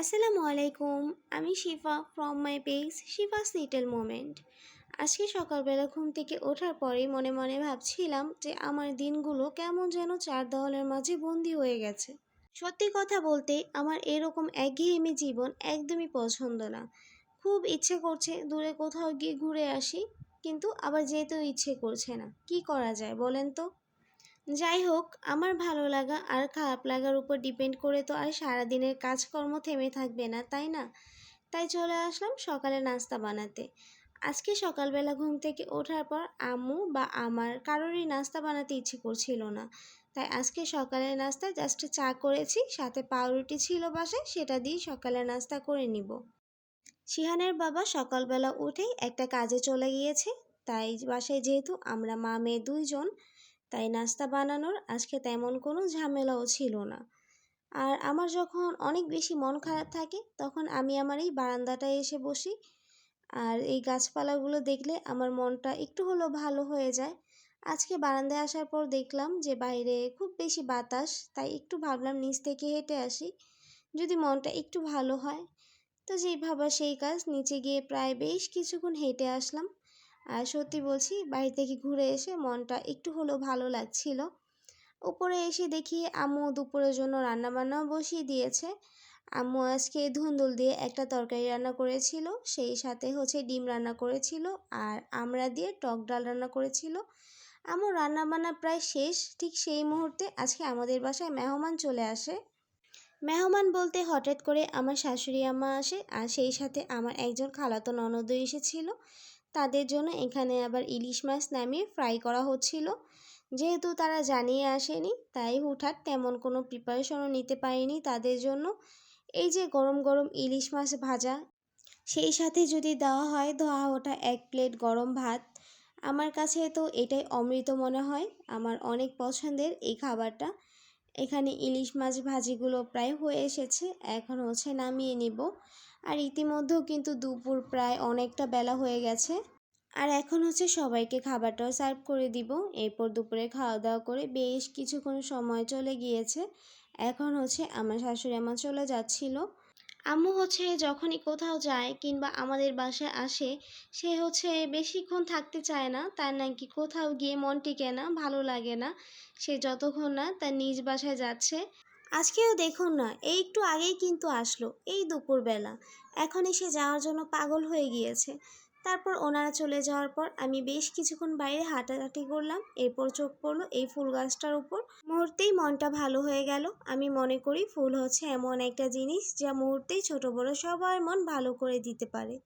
আসসালামু আলাইকুম, আমি Shifa from my page Shifa's little moment আজকে সকালবেলা ঘুম থেকে ওঠার পরেই মনে মনে ভাবছিলাম যে আমার দিনগুলো কেমন যেন চার দেওয়ালের মাঝে বন্দি হয়ে গেছে। সত্যি কথা বলতে আমার এরকম একঘেয়েমি জীবন একদমই পছন্দ না। খুব ইচ্ছে করছে দূরে কোথাও গিয়ে ঘুরে আসি, কিন্তু আবার যেতেও ইচ্ছে করছে না। কি করা যায় বলেন তো? যাই হোক, আমার ভালো লাগা আর খারাপ লাগার উপর ডিপেন্ড করে তো আর সারাদিনের কাজকর্ম থেমে থাকবে না, তাই না? তাই চলে আসলাম সকালে নাস্তা বানাতে। আজকে সকালবেলা ঘুম থেকে ওঠার পর আম্মু বা আমার কারোরই নাস্তা বানাতে ইচ্ছে করছিল না। তাই আজকে সকালের নাস্তা জাস্ট চা করেছি, সাথে পাউরুটি ছিল বাসায়, সেটা দিয়ে সকালের নাস্তা করে নিব। শিহানের বাবা সকালবেলা উঠেই একটা কাজে চলে গিয়েছে, তাই বাসায় যেহেতু আমরা মা মেয়ে দুইজন তাই নাস্তা বানানোর আজকে তেমন কোনো ঝামেলাও ছিল না। আর আমার যখন অনেক বেশি মন খারাপ থাকে, তখন আমি আমার এই বারান্দাটায় এসে বসি। আর এই গাছপালাগুলো দেখলে আমার মনটা একটু হলেও ভালো হয়ে যায়। আজকে বারান্দায় আসার পর দেখলাম যে বাইরে খুব বেশি বাতাস, তাই একটু ভাবলাম নিচ থেকে হেঁটে আসি, যদি মনটা একটু ভালো হয়। তো যেই ভাবা সেই কাজ, নিচে গিয়ে প্রায় বেশ কিছুক্ষণ হেঁটে আসলাম। আর সত্যি বলছি বাড়ি থেকে ঘুরে এসে মনটা একটু হলেও ভালো লাগছিল। উপরে এসে দেখি আম্মু দুপুরের জন্য রান্না রান্নাবান্নাও বসিয়ে দিয়েছে। আম্মু আজকে ধুন্দুল দিয়ে একটা তরকারি রান্না করেছিল, সেই সাথে হচ্ছে ডিম রান্না করেছিল আর আমরা দিয়ে টক ডাল রান্না করেছিল। আম্মু রান্নাবান্না প্রায় শেষ, ঠিক সেই মুহূর্তে আজকে আমাদের বাসায় মেহমান চলে আসে। মেহমান বলতে হঠাৎ করে আমার শাশুড়ি আম্মা আসে আর সেই সাথে আমার একজন খালাতো ননদও এসেছিল। তাদের জন্য এখানে আবার ইলিশ মাছ নামিয়ে ফ্রাই করা হচ্ছিল। যেহেতু তারা জানিয়ে আসেনি, তাই হুঠাৎ তেমন কোনো প্রিপারেশনও নিতে পারিনি তাদের জন্য। এই যে গরম গরম ইলিশ মাছ ভাজা, সেই সাথে যদি দেওয়া হয় ধোয়া ওঠা এক প্লেট গরম ভাত। আমার কাছে তো এটাই অমৃত মনে হয়, আমার অনেক পছন্দের এই খাবারটা। এখানে ইলিশ মাছ ভাজিগুলো প্রায় হয়ে এসেছে, এখন হচ্ছে নামিয়ে নিব। আর ইতিমধ্যেও কিন্তু দুপুর প্রায় অনেকটা বেলা হয়ে গেছে। আর এখন হচ্ছে সবাইকে খাবারটাও সার্ভ করে দিব। এরপর দুপুরে খাওয়া দাওয়া করে বেশ কিছুক্ষণ সময় চলে গিয়েছে। এখন হচ্ছে আমার শাশুড়ি আমার চলে যাচ্ছিল। আম্মু হচ্ছে যখনই কোথাও যায় কিংবা আমাদের বাসায় আসে, সে হচ্ছে বেশিক্ষণ থাকতে চায় না। তার নাকি কোথাও গিয়ে মন টিকে না, ভালো লাগে না। সে যতক্ষণ না তার নিজ বাসায় যাচ্ছে। আজকেও দেখুন না এই একটু আগেই কিন্তু আসলো, এই দুপুরবেলা। এখন এসে যাওয়ার জন্য পাগল হয়ে গিয়েছে। তারপর ওনারা চলে যাওয়ার পর আমি বেশ কিছুক্ষণ বাইরে হাঁটাহাঁটি করলাম, এরপর চোখ পড়ল এই ফুল গাছটার উপর। মুহূর্তেই মনটা ভালো হয়ে গেল, আমি মনে করি ফুল হচ্ছে এমন একটা জিনিস যা মুহূর্তেই ছোট বড় সবার মন ভালো করে দিতে পারে।